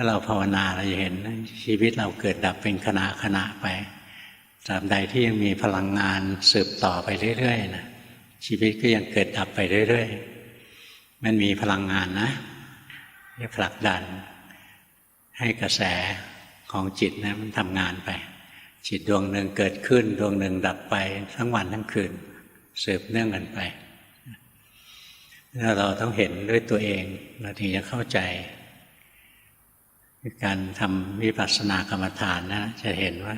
ถ้าเราภาวนาเราจะเห็นชีวิตเราเกิดดับเป็นขณะขณะไปตราบใดที่ยังมีพลังงานสืบต่อไปเรื่อยๆนะชีวิตก็ยังเกิดดับไปเรื่อยๆ มันมีพลังงานนะจะผลักดัน ให้กระแสของจิตนะมันทำงานไป จิตดวงหนึ่งเกิดขึ้น ดวงหนึ่งดับไปทั้งวันทั้งคืนสืบเนื่องกันไป เราต้องเห็นด้วยตัวเอง เราถึงจะเข้าใจ การทำวิปัสสนากรรมฐานนะ จะเห็นว่า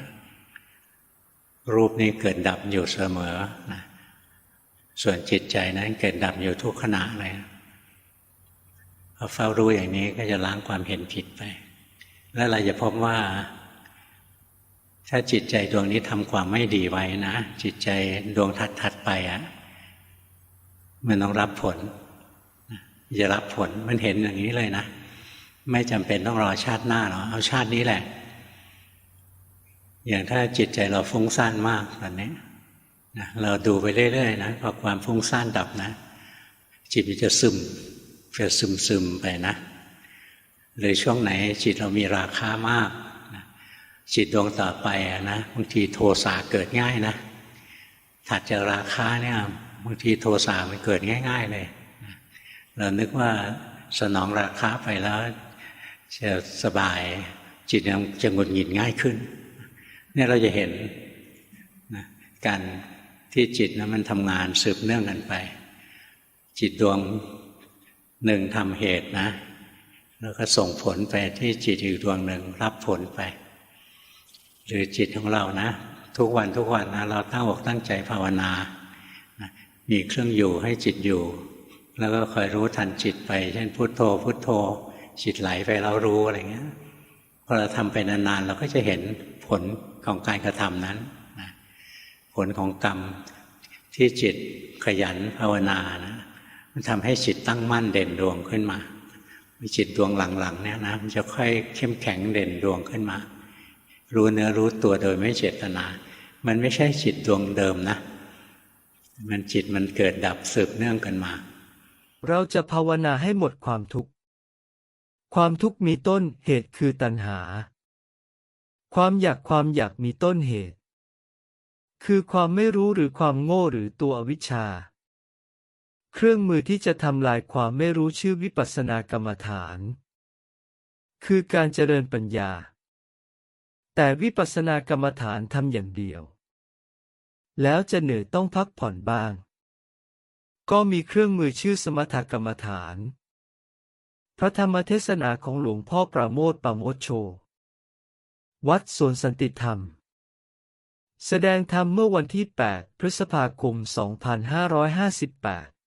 รูปนี้เกิดดับอยู่เสมอนะส่วนจิตใจนั้นเกิดดับอยู่ทุกขณะเลยพอเฝ้ารู้อย่างนี้ก็จะล้างความเห็นผิดไป แล้วเราจะพบว่า ถ้าจิตใจดวงนี้ทำความไม่ดีไว้นะ จิตใจดวงถัดๆไปอะ่ะมันต้องรับผลจะรับผลมันเห็นอย่างนี้เลยนะ ไม่จำเป็นต้องรอชาติหน้าหรอกเอาชาตินี้แหละ อย่างถ้าจิตใจเราฟุ้งซ่านมากตอนนี้นะเราดูไปเรื่อยๆนะพอความฟุ้งซ่านดับนะ จิตมันจะซึมจะซึมซึมๆไปนะหรือช่วงไหนจิตเรามีราคามากนะจิตดวงต่อไปนะบางทีโทสะเกิดง่ายนะถัดจากราคาเนี่ยบางทีโทสะมันเกิดง่าย ๆ เลย เรานึกว่าสนองราคาไปแล้ว จะสบายจิตยังจะหงุดหงิดง่ายขึ้นเนี่ยเราจะเห็นนะการที่จิตนะมันทำงานสืบเนื่องกันไป จิตดวงหนึ่งทำเหตุนะ แล้วก็ส่งผลไปที่จิตอีกดวงหนึ่งรับผลไป หรือจิตของเรานะ ทุกวันทุกวันนะเราตั้งอกตั้งใจภาวนานะมีเครื่องอยู่ให้จิตอยู่ แล้วก็คอยรู้ทันจิตไป เช่นพุโทโธพุโทโธ จิตไหลไปเรารู้อะไรเงี้ยพอเราทำไปนานๆเราก็จะเห็นผลของการกระทำนั้นนะผลของกรรมที่จิตขยันภาวนานะมันทำให้จิตตั้งมั่นเด่นดวงขึ้นมาจิตดวงหลังๆเนี่ยนะมันจะค่อยเข้มแข็งเด่นดวงขึ้นมา รู้เนื้อรู้ตัวโดยไม่เจตนา มันไม่ใช่จิตดวงเดิมนะ มันจิตมันเกิดดับสืบเนื่องกันมา เราจะภาวนาให้หมดความทุกข์ ความทุกข์มีต้นเหตุคือตัณหา ความอยากความอยากมีต้นเหตุ คือความไม่รู้หรือความโง่หรือตัวอวิชชา เครื่องมือที่จะทำลายความไม่รู้ชื่อวิปัสสนากรรมฐาน คือการเจริญปัญญา แต่วิปัสสนากรรมฐานทำอย่างเดียว แล้วจะเหนื่อยต้องพักผ่อนบ้าง ก็มีเครื่องมือชื่อสมถกรรมฐาน พระธรรมเทศนาของหลวงพ่อประโมทปราโมทโช วัดสวนสันติธรรม แสดงธรรมเมื่อวันที่ 8 พฤษภาคม 2558